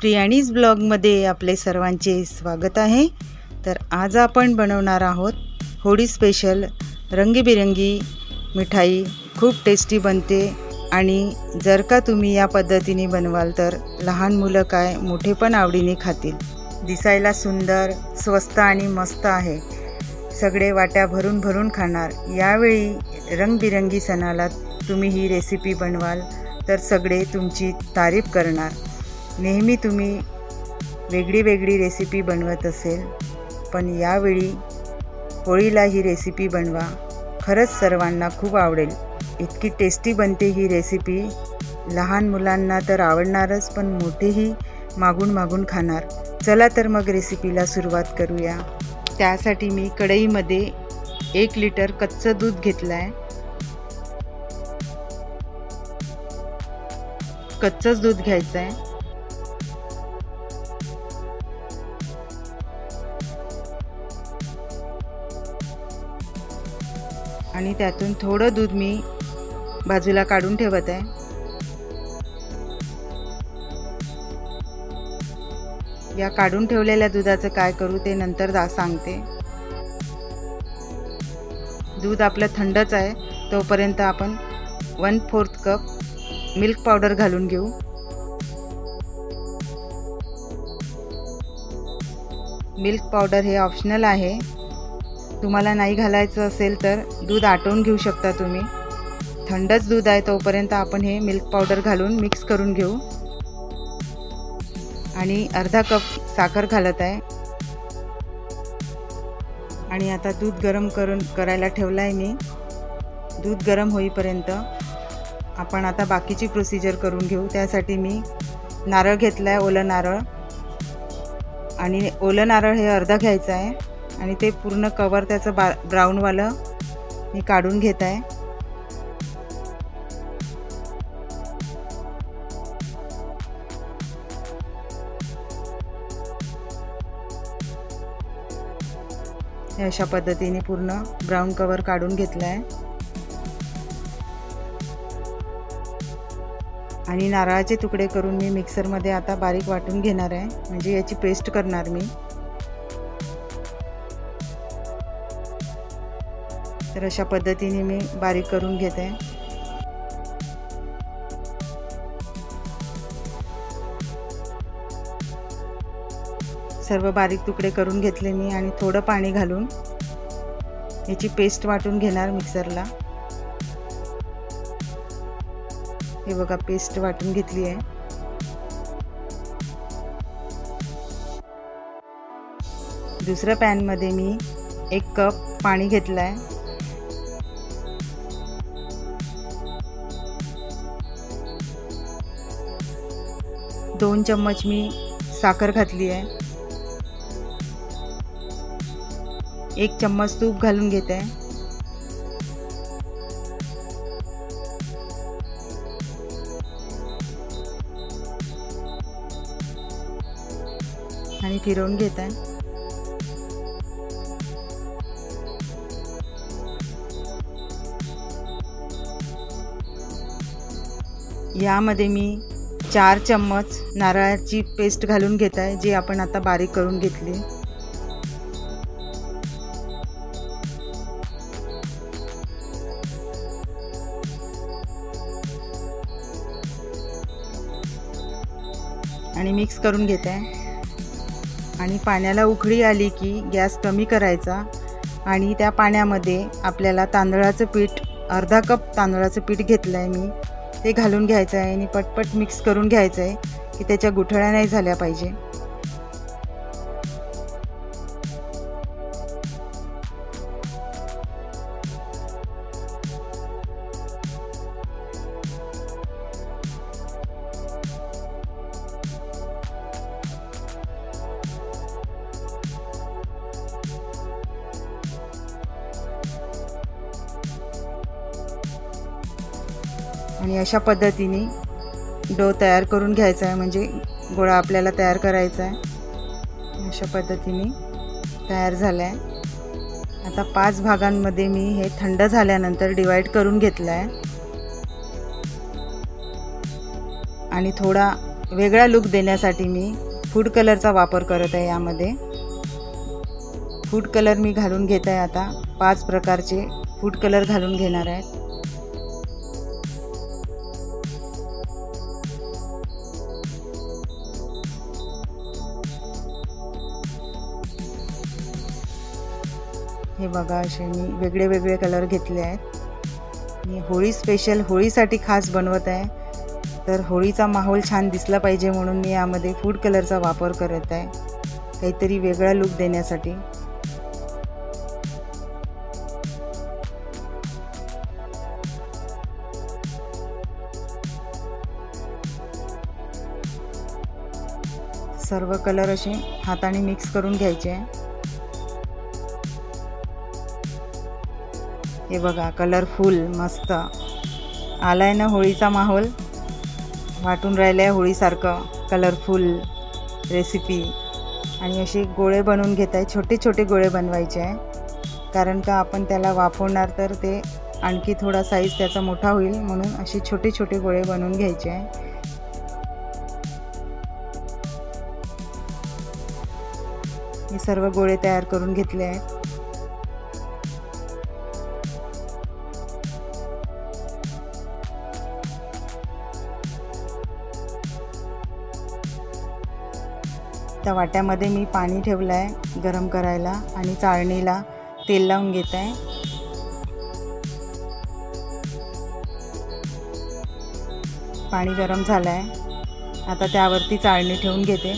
प्रियाणीज ब्लॉगमध्ये आपले सर्वांचे स्वागत आहे. तर आज आपण बनवणार आहोत होळी स्पेशल रंगीबिरंगी मिठाई. खूप टेस्टी बनते आणि जर का तुम्ही या पद्धतीने बनवाल तर लहान मुलं काय मोठे पण आवडीने खातील. दिसायला सुंदर स्वस्त आणि मस्त आहे. सगळे वाट्या भरून भरून खाणार. यावेळी रंगबिरंगी सणाला तुम्ही ही रेसिपी बनवाल तर सगळे तुमची तारीफ करणार. नेहमी तुम्ही वेगळी वेगळी रेसिपी बनवत असेल पण यावेळी होळीला ही रेसिपी बनवा. खरंच सर्वांना खूप आवडेल. इतकी टेस्टी बनते ही रेसिपी लहान मुलांना तर आवडणारच पण मोठेही मागून मागून खाणार. चला तर मग रेसिपीला सुरुवात करूया. त्यासाठी मी कढईमध्ये एक लिटर कच्चं दूध घेतलं आहे कच्चंच दूध घ्यायचं आहे आणि त्यातून थोडं दूध मी बाजूला काढून ठेवत आहे. या काढून ठेवलेल्या दुधाचं काय करू ते नंतर दा सांगते. दूध आपलं थंडच आहे तोपर्यंत आपण one fourth cup milk powder घालून घेऊ. मिल्क पावडर हे ऑप्शनल आहे. तुम्हाला नाही घालायचं असेल तर दूध आटवून घेऊ शकता तुम्ही. थंडच दूध आहे तोपर्यंत आपण हे मिल्क पावडर घालून मिक्स करून घेऊ. आणि अर्धा कप साखर घालत आहे. आणि आता दूध गरम करून करायला ठेवलं आहे मी. दूध गरम होईपर्यंत आपण आता बाकीची प्रोसिजर करून घेऊ. त्यासाठी मी नारळ घेतला आहे ओलं नारळ. आणि ओलं नारळ हे अर्धा घ्यायचं आहे. आणि ते पूर्ण कवर त्याचं बा ब्राऊनवालं मी काढून घेत आहे. अशा पद्धतीने पूर्ण ब्राऊन कवर काढून घेतलं आहे आणि नारळाचे तुकडे करून मी मिक्सरमध्ये आता बारीक वाटून घेणार आहे. म्हणजे याची पेस्ट करणार मी. तर अशा पद्धतीने मी बारीक करून घेते. सर्व बारीक तुकडे करून घेतले मी आणि थोडं पाणी घालून याची पेस्ट वाटून घेणार मिक्सरला. हे बघा पेस्ट वाटून घेतली आहे. दुसऱ्या पॅनमध्ये मी एक कप पाणी घेतलं आहे दोन चम्मच मी साखर घातली आहे. एक चम्मच तूप घालून घेत. आहे आणि फिरवून घेत. आहे यामध्ये मी चार चम्मच नारळाची पेस्ट घालून घेत आहे जी आपण आता बारीक करून घेतली. आणि मिक्स करून घेत आहे. आणि पाण्याला उकळी आली की गॅस कमी करायचा आणि त्या पाण्यामध्ये आपल्याला तांदळाचं पीठ अर्धा कप तांदळाचं पीठ घेतलं आहे मी. ते घालून घ्यायचं आहे आणि पटपट मिक्स करून घ्यायचं आहे. की त्याच्या गुठळ्या नाही झाल्या पाहिजे. आणि अशा पद्धतीने डो तयार करून घ्यायचा आहे म्हणजे गोळा आपल्याला तयार करायचा आहे. अशा पद्धतीने तयार झाला आहे आता पाच भागांमध्ये मी हे थंड झाल्यानंतर डिवाईड करून घेतलं आहे आणि थोडा वेगळा लुक देण्यासाठी मी फूड कलरचा वापर करत आहे यामध्ये. फूड कलर मी घालून घेत आहे आता. पाच प्रकारचे फूड कलर घालून घेणार आहेत हे बघा असे मी वेगळे वेगळे कलर घेतले आहेत. मी होळी स्पेशल होळीसाठी खास बनवत आहे. तर होळीचा माहोल छान दिसला पाहिजे म्हणून मी यामध्ये फूड कलरचा वापर करत आहे. काहीतरी वेगळा लुक देण्यासाठी. सर्व कलर असे हाताने मिक्स करून घ्यायचे. आहे हे बघा कलरफुल मस्त. आलाय ना होळीचा माहोल? वाटून राहिलं आहे होळीसारखं कलरफुल रेसिपी आणि असे गोळे बनवून घेत आहे छोटे छोटे गोळे बनवायचे आहे. कारण का आपण त्याला वाफवणार तर ते आणखी थोडा साईज त्याचा मोठा होईल म्हणून असे छोटे छोटे गोळे बनवून घ्यायचे आहे. हे सर्व गोळे तयार करून घेतले आहेत. आता वाट्यामध्ये मी पाणी ठेवलं आहे गरम करायला आणि चाळणीला तेल लावून घेत आहे पाणी गरम झालं आहे आता त्यावरती चाळणी ठेवून घेते.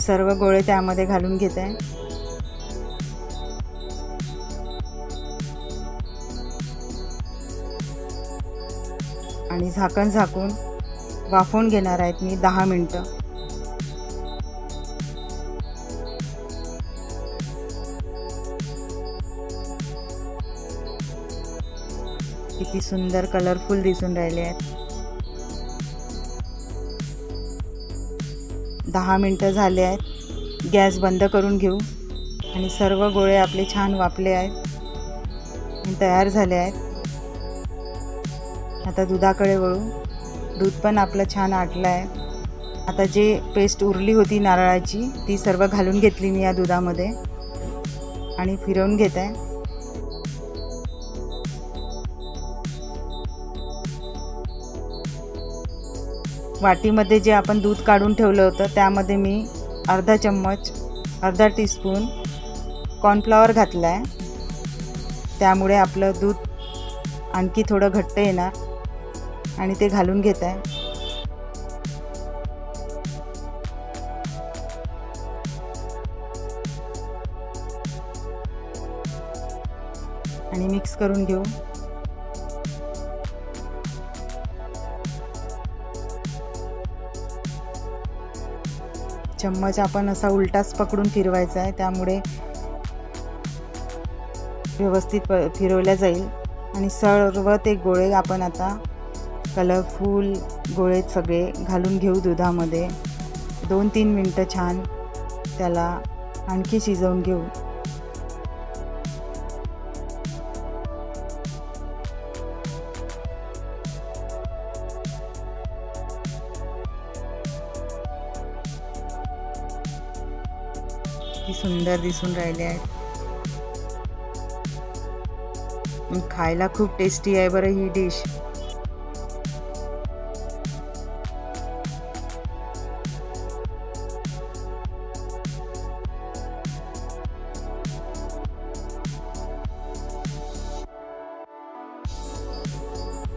सर्व गोळे त्यामध्ये घालून घेत. आहे आणि झाकण झाकून वाफवून घेणार आहेत मी दहा मिनटं. किती सुंदर कलरफुल दिसून राहिले आहेत. दहा मिनटं झाले आहेत. गॅस बंद करून घेऊ. आणि सर्व गोळे आपले छान वापले आहेत. तयार झाले आहेत. आता दुधाकडे वळू. दूध पण आपलं छान आटलं आहे आता जे पेस्ट उरली होती नारळाची ती सर्व घालून घेतली मी या दुधामध्ये. आणि फिरवून घेत. आहे वाटीमध्ये जे आपण दूध काढून ठेवलं होतं त्यामध्ये मी अर्धा चम्मच अर्धा टीस्पून कॉर्नफ्लॉवर घातला आहे त्यामुळे आपलं दूध आणखी थोडं घट्ट येणार. आणि ते घालून घेत आहे. आणि मिक्स करून घेऊ. चम्मच आपण असा उलटाच पकडून फिरवायचा आहे त्यामुळे व्यवस्थित प फिरवल्या जाईल. आणि सर्व ते गोळे आपण आता कलरफुल गोळे सगळे घालून घेऊ दुधामध्ये. दोन तीन मिनटं छान त्याला आणखी शिजवून घेऊ. किती सुंदर दिसून राहिले आहेत खायला खूप टेस्टी आहे बरं ही डिश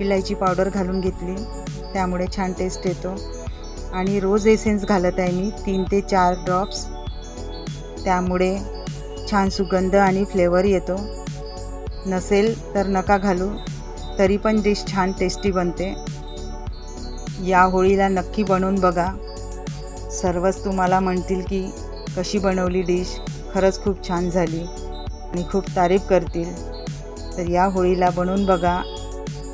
इलायची पावडर घालून घेतली. त्यामुळे छान टेस्ट येतो. आणि रोज एसेन्स घालत आहे मी. तीन ते चार ड्रॉप्स त्यामुळे छान सुगंध आणि फ्लेवर येतो. नसेल तर नका घालू. तरी पण डिश छान टेस्टी बनते. या होळीला नक्की बनवून बघा. सर्वच तुम्हाला म्हणतील की कशी बनवली डिश खरंच खूप छान झाली. आणि खूप तारीफ करतील. तर या होळीला बनवून बघा.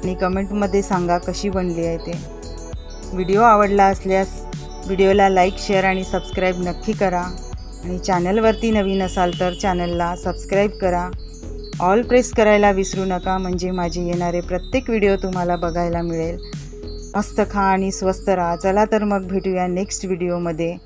आणि कमेंटमध्ये सांगा कशी बनली आहे ते. व्हिडिओ आवडला असल्यास व्हिडिओला लाईक शेअर आणि सबस्क्राईब नक्की करा. आणि चॅनलवरती नवीन असाल तर चॅनलला सबस्क्राईब करा. ऑल प्रेस करायला विसरू नका म्हणजे माझे येणारे प्रत्येक व्हिडिओ तुम्हाला बघायला मिळेल. मस्त खा आणि स्वस्त राहा. चला तर मग भेटूया नेक्स्ट व्हिडिओमध्ये.